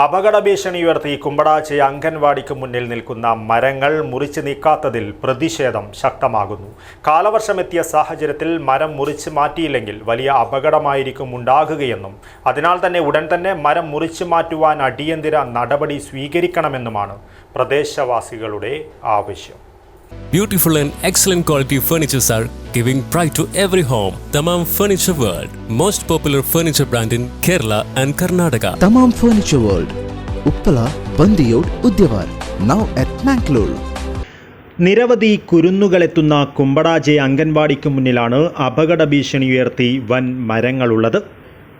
അപകട ഭീഷണി ഉയർത്തി കുമ്പടാച്ചി അംഗൻവാടിക്ക് മുന്നിൽ നിൽക്കുന്ന മരങ്ങൾ മുറിച്ച് നീക്കാത്തതിൽ പ്രതിഷേധം ശക്തമാകുന്നു. കാലവർഷമെത്തിയ സാഹചര്യത്തിൽ മരം മുറിച്ച് മാറ്റിയില്ലെങ്കിൽ വലിയ അപകടമായിരിക്കും ഉണ്ടാകുകയെന്നും അതിനാൽ തന്നെ ഉടൻ തന്നെ മരം മുറിച്ച് മാറ്റുവാൻ അടിയന്തര നടപടി സ്വീകരിക്കണമെന്നുമാണ് പ്രദേശവാസികളുടെ ആവശ്യം. Beautiful and excellent quality furnitures are giving pride to every home Thamam furniture world most popular furniture brand in Kerala and Karnataka Thamam furniture world Uppala Bandiyod Udyavar now at Mangalore നിരവധി കുരുന്നുകളെത്തുന്ന കുമ്പടാജെ അംഗൻവാടിക്കു മുന്നിലാണ് അപകട ഭീഷണി ഉയർത്തി വൻ മരങ്ങളുള്ളത്.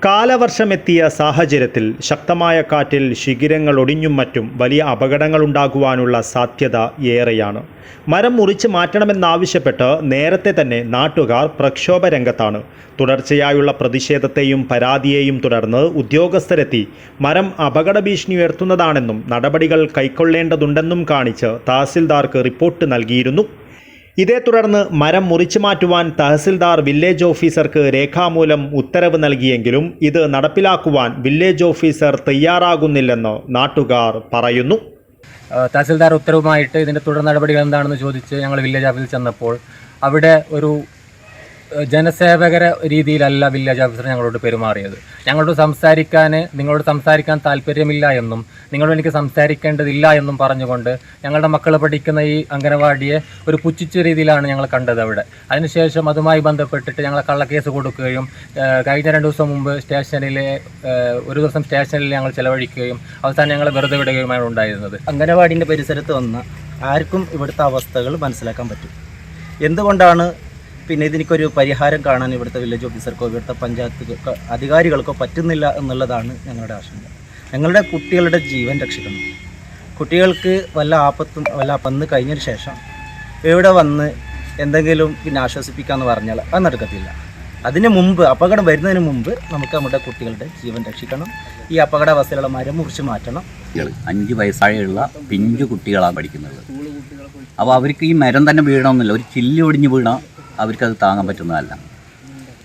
കാലവർഷമെത്തിയ സാഹചര്യത്തിൽ ശക്തമായ കാറ്റിൽ ശിഖിരങ്ങൾ ഒടിഞ്ഞും മറ്റും വലിയ അപകടങ്ങളുണ്ടാകുവാനുള്ള സാധ്യത ഏറെയാണ്. മരം മുറിച്ച് മാറ്റണമെന്നാവശ്യപ്പെട്ട് നേരത്തെ തന്നെ നാട്ടുകാർ പ്രക്ഷോഭ രംഗത്താണ്. തുടർച്ചയായുള്ള പ്രതിഷേധത്തെയും പരാതിയെയും തുടർന്ന് ഉദ്യോഗസ്ഥരെത്തി മരം അപകട ഭീഷണി ഉയർത്തുന്നതാണെന്നും നടപടികൾ കൈക്കൊള്ളേണ്ടതുണ്ടെന്നും കാണിച്ച് തഹസിൽദാർക്ക് റിപ്പോർട്ട് നൽകിയിരുന്നു. ഇതേ തുടർന്ന് മരം മുറിച്ചു മാറ്റുവാൻ തഹസിൽദാർ വില്ലേജ് ഓഫീസർക്ക് രേഖാമൂലം ഉത്തരവ് നൽകിയെങ്കിലും ഇത് നടപ്പിലാക്കുവാൻ വില്ലേജ് ഓഫീസർ തയ്യാറാകുന്നില്ലെന്ന് നാട്ടുകാർ പറയുന്നു. തഹസിൽദാർ ഉത്തരവുമായിട്ട് ഇതിന്റെ തുടർ നടപടികൾ എന്താണെന്ന് ചോദിച്ച് ഞങ്ങൾ വില്ലേജ് ഓഫീസിൽ ചെന്നപ്പോൾ അവിടെ ഒരു ജനസേവകര രീതിയിലല്ല വില്ലേജ് ഓഫീസർ ഞങ്ങളോട് പെരുമാറിയത്. ഞങ്ങളോട് സംസാരിക്കാൻ നിങ്ങളോട് സംസാരിക്കാൻ താല്പര്യമില്ല എന്നും നിങ്ങളോട് എനിക്ക് സംസാരിക്കേണ്ടതില്ല എന്നും പറഞ്ഞുകൊണ്ട് ഞങ്ങളുടെ മക്കൾ പഠിക്കുന്ന ഈ അംഗനവാടിയെ ഒരു പുച്ഛിച്ച രീതിയിലാണ് ഞങ്ങൾ കണ്ടത് അവിടെ. അതിനുശേഷം അതുമായി ബന്ധപ്പെട്ടിട്ട് ഞങ്ങൾ കള്ളക്കേസ് കൊടുക്കുകയും കഴിഞ്ഞ രണ്ട് ദിവസം മുമ്പ് സ്റ്റേഷനിലെ ഒരു ദിവസം സ്റ്റേഷനിൽ ഞങ്ങൾ ചെലവഴിക്കുകയും അവസാനം ഞങ്ങൾ വെറുതെ വിടുകയുമാണ് ഉണ്ടായിരുന്നത്. അംഗനവാടിന്റെ പരിസരത്ത് വന്ന ആർക്കും ഇവിടുത്തെ അവസ്ഥകൾ മനസ്സിലാക്കാൻ പറ്റും. എന്തുകൊണ്ടാണ് പിന്നെ ഇതിനൊരു പരിഹാരം കാണാൻ ഇവിടുത്തെ വില്ലേജ് ഓഫീസർക്കോ ഇവിടുത്തെ പഞ്ചായത്ത് അധികാരികൾക്കോ പറ്റുന്നില്ല എന്നുള്ളതാണ് ഞങ്ങളുടെ ആശങ്ക. ഞങ്ങളുടെ കുട്ടികളുടെ ജീവൻ രക്ഷിക്കണം. കുട്ടികൾക്ക് വല്ല ആപത്തും വല്ല വന്ന് കഴിഞ്ഞതിന് ശേഷം ഇവിടെ വന്ന് എന്തെങ്കിലും പിന്നെ ആശ്വസിപ്പിക്കാമെന്ന് പറഞ്ഞാൽ അത് നടക്കത്തില്ല. അതിന് മുമ്പ് അപകടം വരുന്നതിന് മുമ്പ് നമുക്ക് നമ്മുടെ കുട്ടികളുടെ ജീവൻ രക്ഷിക്കണം. ഈ അപകടാവസ്ഥയിലുള്ള മരം മുറിച്ച് മാറ്റണം. അഞ്ച് വയസ്സായുള്ള പിഞ്ചു കുട്ടികളാണ് പഠിക്കുന്നത്. അപ്പോൾ അവർക്ക് ഈ മരം തന്നെ വീഴണമെന്നില്ല. ഒരു ചില്ല് ഒടിഞ്ഞ് വീണാൽ അവർക്കത് താങ്ങാൻ പറ്റുന്നതല്ല.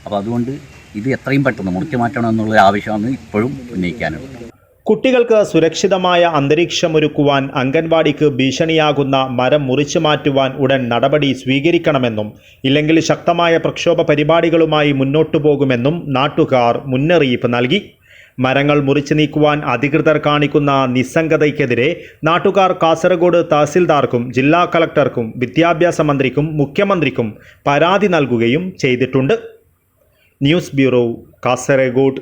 അപ്പോൾ അതുകൊണ്ട് ഇത് എത്രയും പെട്ടെന്ന് മുറിച്ചു മാറ്റണം എന്നുള്ള ആവശ്യമാണ് ഇപ്പോഴും ഉന്നയിക്കാനുള്ളത്. കുട്ടികൾക്ക് സുരക്ഷിതമായ അന്തരീക്ഷമൊരുക്കുവാൻ അംഗൻവാടിക്ക് ഭീഷണിയാകുന്ന മരം മുറിച്ചു മാറ്റുവാൻ ഉടൻ നടപടി സ്വീകരിക്കണമെന്നും ഇല്ലെങ്കിൽ ശക്തമായ പ്രക്ഷോഭ പരിപാടികളുമായി മുന്നോട്ടു പോകുമെന്നും നാട്ടുകാർ മുന്നറിയിപ്പ് നൽകി. മരങ്ങൾ മുറിച്ചു നീക്കുവാൻ അധികൃതർ കാണിക്കുന്ന നിസ്സംഗതയ്ക്കെതിരെ നാട്ടുകാർ കാസർഗോഡ് തഹസിൽദാർക്കും ജില്ലാ കളക്ടർക്കും വിദ്യാഭ്യാസ മന്ത്രിക്കും മുഖ്യമന്ത്രിക്കും പരാതി നൽകുകയും ചെയ്തിട്ടുണ്ട്. News bureau Kasaragod.